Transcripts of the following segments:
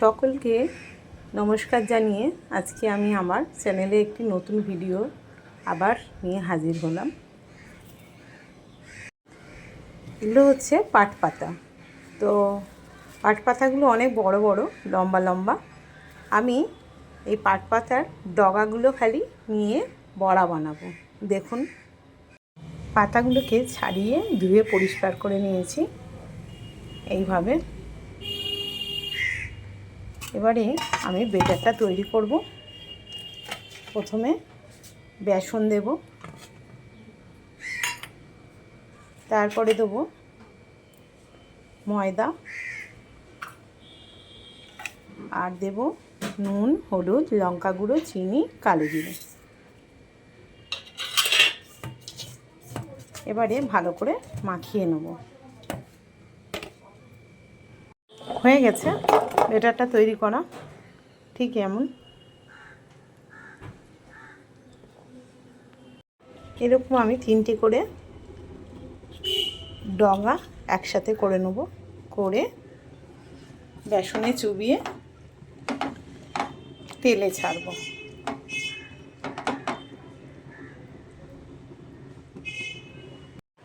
সকলকে নমস্কার জানিয়ে আজকে আমি আমার চ্যানেলে একটি নতুন ভিডিও আবার নিয়ে হাজির হলাম। এগুলো হচ্ছে পাট পাতা। তো পাট পাতাগুলো অনেক বড় বড়, লম্বা লম্বা। আমি এই পাট পাতার ডগাগুলো খালি নিয়ে বড়া বানাবো। দেখুন। পাতাগুলোকে ছাড়িয়ে ধুয়ে পরিষ্কার করে নিয়েছি। এইভাবে এবারে আমি বেটারটা তৈরি করব। প্রথমে বেসন দেব। তারপরে দেবো ময়দা। আর দেব নুন, হলুদ, লঙ্কা গুঁড়ো, চিনি, কালো জিরে। এবারে ভালো করে মাখিয়ে নেব। হয়ে গেছে। বেটারটা তৈরি করা, ঠিক এমন। এরকম আমি তিনটি করে ডগা একসাথে করে নেব, করে বেসনে চুবিয়ে তেলে ছাড়বো।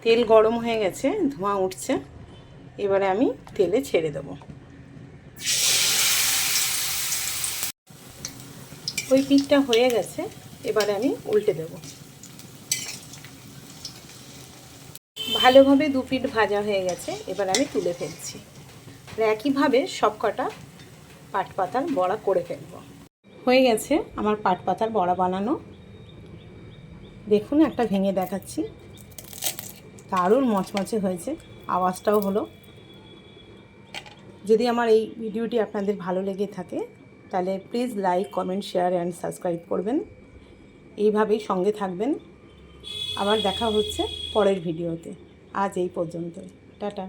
তেল গরম হয়ে গেছে, ধোঁয়া উঠছে, এবারে আমি তেলে ছেড়ে দেবো। ওই পিঠটা হয়ে গেছে, এবারে আমি উল্টে দেব। ভালোভাবে দু পিঠ ভাজা হয়ে গেছে, এবার আমি তুলে ফেলছি। একইভাবে সব কটা পাট পাতার বড়া করে ফেলব। হয়ে গেছে আমার পাট পাতার বড়া বানানো। দেখুন, একটা ভেঙে দেখাচ্ছি। দারুণ মচমচে হয়েছে, আওয়াজটাও হলো। যদি আমার এই ভিডিওটি আপনাদের ভালো লেগে থাকে তাহলে please like comment share and subscribe করবেন। এইভাবেই সঙ্গে থাকবেন। আবার দেখা হচ্ছে পরের ভিডিওতে আজ এই পর্যন্ত টাটা।